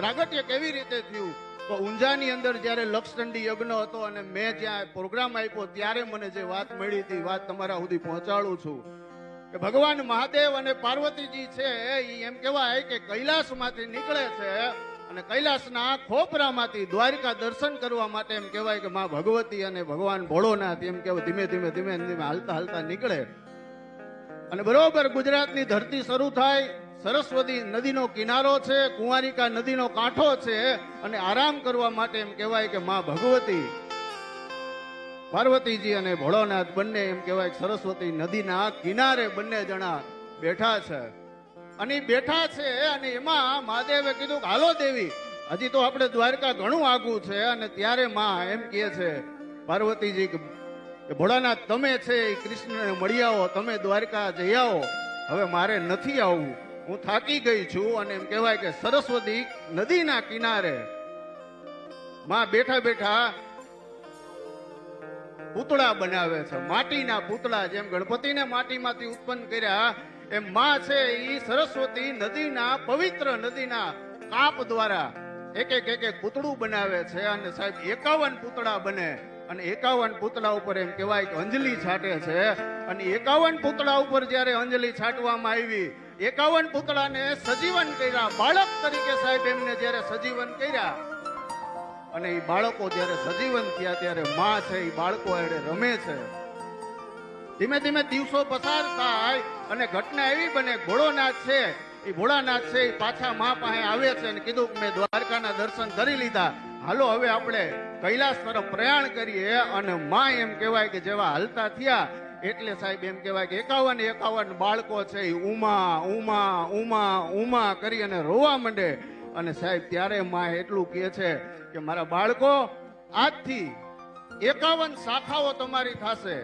પ્રાગટ્ય કેવી રીતે થયું? તો ઊંઝાની અંદર જ્યારે લક્ષચંડી યજ્ઞ હતો અને મેં જ્યાં પ્રોગ્રામ આપ્યો ત્યારે મને જે વાત મળી હતી વાત તમારા સુધી પહોંચાડું છું. કે ભગવાન મહાદેવ અને પાર્વતીજી છે, એ એમ કહેવાય કે કૈલાસમાંથી નીકળે છે અને કૈલાસના ખોપરામાંથી દ્વારિકા દર્શન કરવા માટે એમ કહેવાય કે મા ભગવતી અને ભગવાન ભોળોનાથ એમ કહેવાય, ધીમે ધીમે ધીમે ધીમે, હાલતા હાલતા નીકળે. અને બરોબર ગુજરાતની ધરતી શરૂ થાય સરસ્વતી નદીનો કિનારો છે, કુંવારિકા નદીનો કાંઠો છે અને આરામ કરવા માટે એમ કહેવાય કે માં ભગવતી. પાર્વતીજી અને ભોળોનાથ બંને એમ કહેવાય સરસ્વતી નદીના કિનારે બંને જણા બેઠા છે. અને બેઠા છે અને એમાં મહાદેવે કીધું હાલો દેવી, હજી તો આપણે દ્વારકા ઘણું આગું છે અને ત્યારે માં એમ કહે છે, પાર્વતીજી કે ભોળાનાથ તમે છે કૃષ્ણને મળી આવો તમે દ્વારકા જઈ આવો, હવે મારે નથી આવવું. હું થાકી ગઈ છું અને એમ કહેવાય કે સરસ્વતી નદીના કિનારે માં બેઠા બેઠા પૂતળા બનાવે છે. માટીના પૂતળા જેમ ગણપતિને માટીમાંથી ઉત્પન્ન કર્યા, એમ માં છે એ સરસ્વતી નદીના પવિત્ર નદીના કાપ દ્વારા એક એક એક એક પૂતળું બનાવે છે અને સાહેબ એકાવન પૂતળા બને. અને એકાવન પૂતળા ઉપર એમ કહેવાય કે અંજલિ છાટે છે. અને એકાવન પૂતળા ઉપર જ્યારે અંજલિ છાંટવામાં આવી એકાવન પૂતળાને સજીવન કર્યા. બાળક તરીકે સાહેબ એમને જ્યારે સજીવન કર્યા, અને એ બાળકો જ્યારે સજીવન થયા ત્યારે માં છે એ બાળકો એડે રમે છે. ધીમે ધીમે દિવસો પસાર થાય અને ઘટના એવી બને, ભોળોનાથ છે એ ભોળાનાથ છે એ પાછા મા પાસે આવે છે, અને કીધું કે મેં દ્વારકાના દર્શન કરી લીધા. હાલો, હવે આપણે કૈલાસ તરફ પ્રયાણ કરીએ, અને મા એમ કહેવાય કે જેવા હાલતા થયા એટલે સાહેબ એમ કહેવાય કે એકાવન એકાવન બાળકો છે ઉમા ઉમા ઉમા ઉમા કરી અને રોવા માંડે. અને સાહેબ ત્યારે માં એટલું કહે છે કે મારા બાળકો, આજથી એકાવન શાખાઓ તમારી થશે.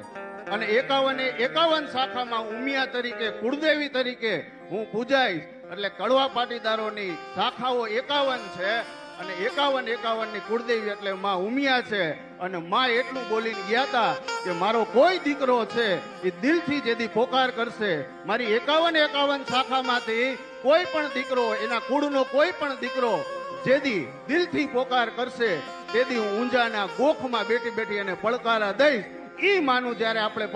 અને એકાવન એકાવન શાખામાં ઉમિયા તરીકે, કુળદેવી તરીકે હું પૂજાઈશ. એટલે કડવા પાટીદારોની શાખાઓ એકાવન છે. અને એકાવન એકાવનની કુળદેવી એટલે માં ઉમિયા છે અને માં એટલું બોલીને ગયા હતા કે મારો કોઈ દીકરો છે એ દિલથી જેથી પોકાર કરશે. મારી એકાવન એકાવન શાખામાંથી કોઈ પણ દીકરો, એના કુળનો કોઈ પણ દીકરો જેદી દિલથી પોકાર કરશે, તેદી હું ઊંઝાના ગોખમાં બેઠી બેઠી એને પડકારા દઈશ. ઈ માનું જ્યારે આપણે